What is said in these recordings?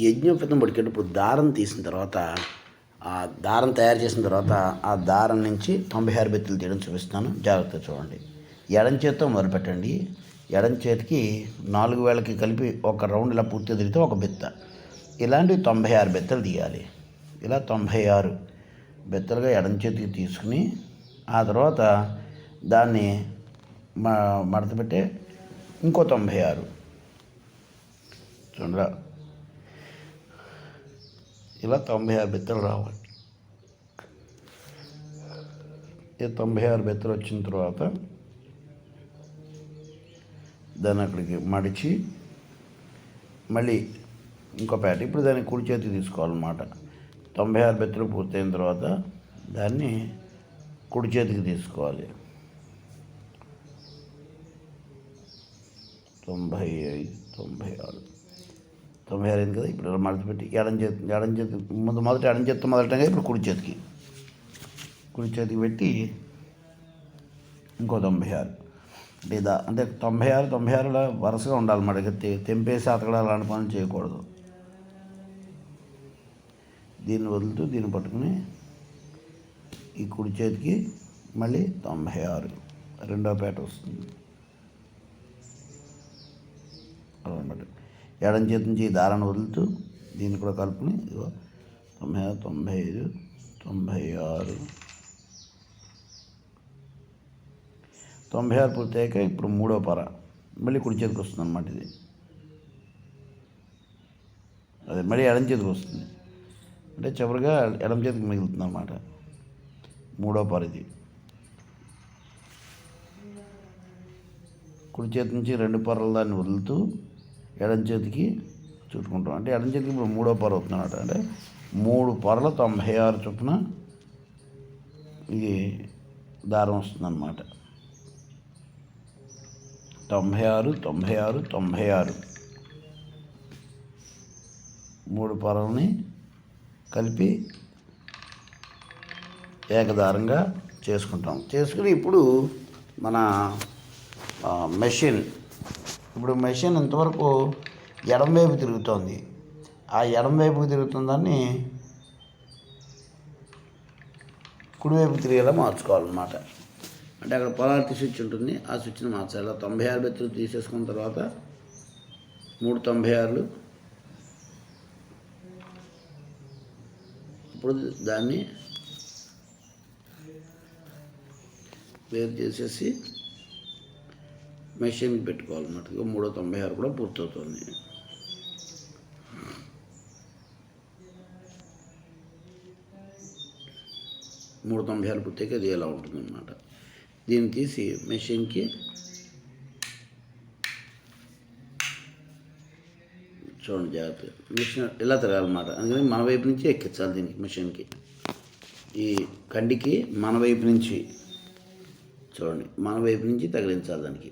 యజ్ఞోపేతం పడికేటప్పుడు దారం తీసిన తర్వాత ఆ దారం తయారు చేసిన తర్వాత ఆ దారం నుంచి తొంభై ఆరు బెత్తులు తీయడం చూపిస్తాను. జాగ్రత్తగా చూడండి. ఎడం చేత్తో మొదలుపెట్టండి. ఎడం చేతికి నాలుగు వేలకి కలిపి ఒక రౌండ్ ఇలా పూర్తి తిరిగితే ఒక బెత్త. ఇలాంటివి తొంభై ఆరు బెత్తలు తీయాలి. ఇలా తొంభై ఆరు బెత్తలుగా ఎడం చేతికి తీసుకుని ఆ తర్వాత దాన్ని మ మడత పెట్టే ఇంకో తొంభై ఆరు. చూడరా ఇలా తొంభై ఆరు బెత్తలు రావాలి. ఈ తొంభై ఆరు బెత్తలు వచ్చిన తర్వాత దాన్ని అక్కడికి మడిచి మళ్ళీ ఇంకో పేట ఇప్పుడు దాన్ని కుడి చేతికి తీసుకోవాలన్నమాట. తొంభై ఆరు బెత్తలు పూర్తయిన తర్వాత దాన్ని కుడి చేతికి తీసుకోవాలి. తొంభై ఐదు తొంభై ఆరు. తొంభై ఆరు అయింది కదా? ఇప్పుడు మడత పెట్టి ఎడం చేతి ఎడం చేతి ముందు మొదట ఎడం చేతితో మొదలటంగా ఇప్పుడు కుడి చేతికి. కుడి చేతికి పెట్టి ఇంకో తొంభై ఆరు. లేదా అంటే తొంభై ఆరు తొంభై ఆరులో వరుసగా ఉండాలి మడక. తెంపేసి అతకడ అలాంటి పనులు చేయకూడదు. దీన్ని వదులుతూ దీన్ని పట్టుకుని ఈ కుడి చేతికి మళ్ళీ తొంభై ఆరు. రెండో పేట వస్తుంది. అనమాట ఎడం చేతి నుంచి ఈ దారాన్ని వదులుతూ దీన్ని కూడా కలుపుని ఇదిగో తొంభై ఆరు తొంభై ఐదు తొంభై ఆరు. తొంభై ఆరు పూర్తయ్యాక ఇప్పుడు మూడో పర. మళ్ళీ కుడి చేతికి వస్తుంది అనమాట ఇది. అదే మళ్ళీ ఎడం చేతికి వస్తుంది. అంటే చివరిగా ఎడం చేతికి మిగులుతుంది అనమాట మూడో పర ఇది. కుడి చేతి నుంచి రెండు పర్రల దాన్ని వదులుతూ ఎడం చేతికి చుట్టుకుంటాం. అంటే ఎడం చేతికి ఇప్పుడు మూడో పొర అవుతుందన్నమాట. అంటే మూడు పొరలు తొంభై ఆరు చొప్పున ఇది దారం వస్తుందన్నమాట. తొంభై ఆరు తొంభై ఆరు తొంభై ఆరు. మూడు పొరల్ని కలిపి ఏకదారంగా చేసుకుంటాం. చేసుకుని ఇప్పుడు మన మెషిన్ ఇప్పుడు మెషిన్ ఇంతవరకు ఎడంవైపు తిరుగుతోంది. ఆ ఎడం తిరుగుతుందని తిరుగుతుందాన్ని కుడివైపు తిరిగేలా మార్చుకోవాలన్నమాట. అంటే అక్కడ పొలారిటీ స్విచ్ ఉంటుంది. ఆ స్విచ్ని మార్చాలి. తొంభై ఆరు బెత్తులు తీసేసుకున్న తర్వాత మూడు తొంభై ఆరులు. ఇప్పుడు దాన్ని వేరు చేసేసి మెషిన్కి పెట్టుకోవాలన్నమాట ఇక మూడో తొంభై ఆరు కూడా పూర్తవుతుంది. మూడు తొంభై ఆరు పూర్తయితే అది ఎలా ఉంటుందన్నమాట. దీన్ని తీసి మెషిన్కి చూడండి జాగ్రత్త మిషన్ ఇలా తిరగాలన్నమాట. అందుకని మన వైపు నుంచి ఎక్కించాలి దీనికి మిషన్కి. ఈ కండికి మన వైపు నుంచి చూడండి. మన వైపు నుంచి తగిలించాలి దానికి.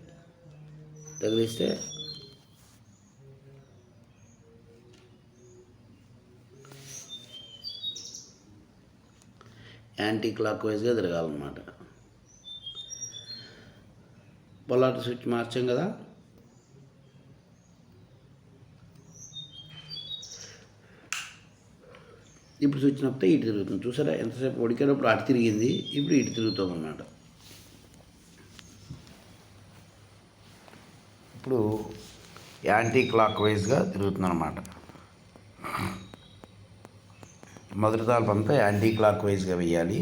తగిలిస్తే యాంటీ క్లాక్ వైజ్గా తిరగాలన్నమాట. పొలాట స్విచ్ మార్చాం కదా. ఇప్పుడు స్విచ్ నప్పితే ఇటు తిరుగుతుంది. చూసారా? ఎంతసేపు ఉడికేటప్పుడు అటు తిరిగింది ఇప్పుడు ఇటు తిరుగుతుంది అన్నమాట ఇప్పుడు యాంటీ క్లాక్ వైజ్గా తిరుగుతుందన్నమాట. మొదటి తాలపు అంతా యాంటీ క్లాక్ వైజ్గా వేయాలి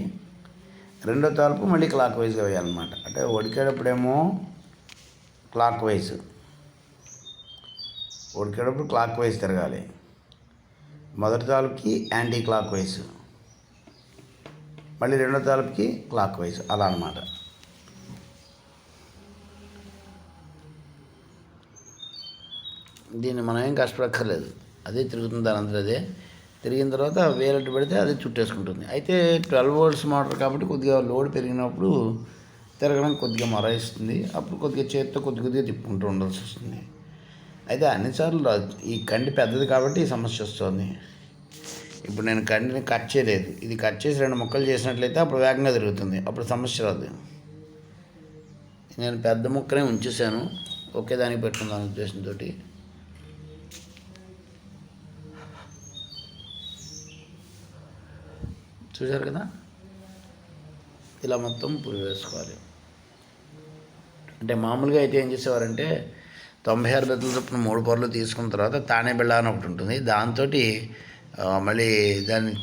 రెండో తాలపు మళ్ళీ క్లాక్ వైజ్గా వేయాలన్నమాట అంటే ఉడికేటప్పుడేమో క్లాక్ వైజ్ ఉడికేటప్పుడు క్లాక్ వైజ్ తిరగాలి. మొదటి తాలపుకి యాంటీ క్లాక్ వైజ్ మళ్ళీ రెండో తాలుపుకి క్లాక్ వైజ్ అలా అనమాట దీన్ని మనం ఏం కష్టపడక్కర్లేదు. అదే తిరుగుతుంది దాని అందరూ అదే. తిరిగిన తర్వాత వేరేట్టు పెడితే అది చుట్టేసుకుంటుంది. అయితే ట్వెల్వ్ వోల్ట్స్ మోటార్ కాబట్టి కొద్దిగా లోడ్ పెరిగినప్పుడు తిరగడం కొద్దిగా మరాయిస్తుంది. అప్పుడు కొద్దిగా చేతితో కొద్ది కొద్దిగా తిప్పుకుంటూ ఉండాల్సి వస్తుంది. అయితే అన్నిసార్లు ఈ కండి పెద్దది కాబట్టి ఈ సమస్య వస్తుంది. ఇప్పుడు నేను కండిని కట్ చేయలేదు. ఇది కట్ చేసి రెండు ముక్కలు చేసినట్లయితే అప్పుడు వేగంగా తిరుగుతుంది. అప్పుడు సమస్య రాదు. నేను పెద్ద ముక్కనే ఉంచేసాను ఒకే దానికి పెట్టుకుందాం ఉద్దేశంతో చూశారు కదా? ఇలా మొత్తం పులి వేసుకోవాలి. అంటే మామూలుగా అయితే ఏం చేసేవారంటే తొంభై ఆరు పెద్దల చొప్పున మూడు పొరలు తీసుకున్న తర్వాత తానే బిళ్ళ అని ఒకటి ఉంటుంది. దాంతో మళ్ళీ దాన్ని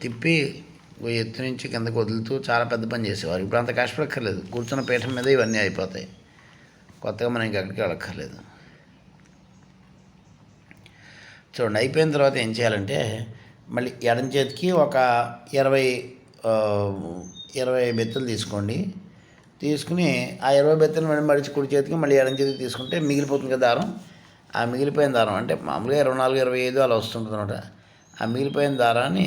తిప్పి ఎత్తు నుంచి కిందకు వదులుతూ చాలా పెద్ద పని చేసేవారు. ఇప్పుడు అంత కష్టపడక్కర్లేదు కూర్చున్న పీఠం మీద ఇవన్నీ అయిపోతాయి. కొత్తగా మనం ఇంకెక్కడికి వెళ్ళక్కర్లేదు. చూడండి అయిపోయిన తర్వాత ఏం చేయాలంటే మళ్ళీ ఎడం చేతికి ఒక ఇరవై ఇరవై బెత్తలు తీసుకోండి. తీసుకుని ఆ ఇరవై బెత్తలు మళ్ళీ మడిచి కుడి చేతికి మళ్ళీ ఎడం చేతికి తీసుకుంటే మిగిలిపోతుంది కదా దారం. ఆ మిగిలిపోయిన దారం అంటే మామూలుగా ఇరవై నాలుగు ఇరవై ఐదు అలా వస్తుంటుంది అనమాట ఆ మిగిలిపోయిన దారాన్ని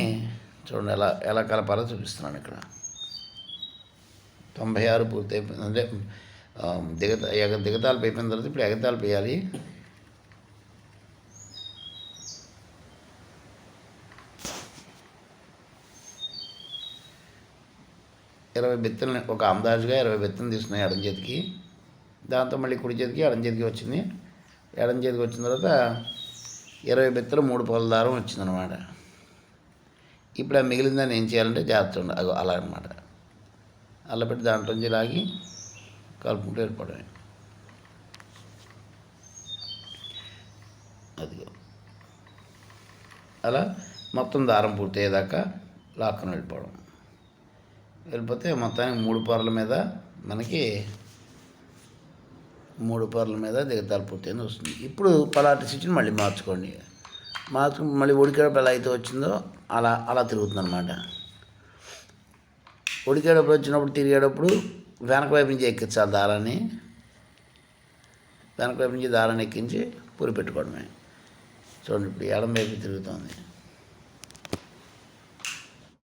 చూడండి ఎలా ఎలా కలపాలో చూపిస్తున్నాను ఇక్కడ. తొంభై ఆరు పూర్తి అయిపోయింది అంటే దిగత ఎగ దిగతాలు అయిపోయిన తర్వాత ఇప్పుడు ఎగతాలు వేయాలి ఇరవై బెత్తల్ని ఒక అందాజుగా ఇరవై బెత్తలు తీసుకున్నాయి ఎడం చేతికి దాంతో మళ్ళీ కుడి చేతికి ఎడం చేతికి వచ్చింది. ఎడం చేతికి వచ్చిన తర్వాత ఇరవై బెత్తలు మూడు పొల దారం వచ్చిందనమాట ఇప్పుడు ఆ మిగిలిన దాన్ని ఏం చేయాలంటే జాగ్రత్త ఉండాలి. అగో అలా అనమాట అలా పెట్టి దాంట్లో నుంచి లాగి కలుపుకుంటూ వెళ్ళిపోవడమే అదిగో. అలా మొత్తం దారం పూర్తయ్యేదాకా లాక్కుని వెళ్ళిపోవడం. వెళ్ళిపోతే మొత్తానికి మూడు పొరల మీద మనకి మూడు పొరల మీద దిగతాలు పూర్తయింది వస్తుంది. ఇప్పుడు పలాటి స్విచ్ని మళ్ళీ మార్చుకోండి. మార్చుకు మళ్ళీ ఉడికేటప్పుడు ఎలా అయితే వచ్చిందో అలా అలా తిరుగుతుంది అనమాట ఉడికేటప్పుడు వచ్చినప్పుడు తిరిగేటప్పుడు వెనక వైపు నుంచి ఎక్కించాలి దారాన్ని. వెనక వైపు నుంచి దారాన్ని ఎక్కించి పురి పెట్టుకోవడమే. చూడండి ఇప్పుడు ఎడం వైపు తిరుగుతుంది.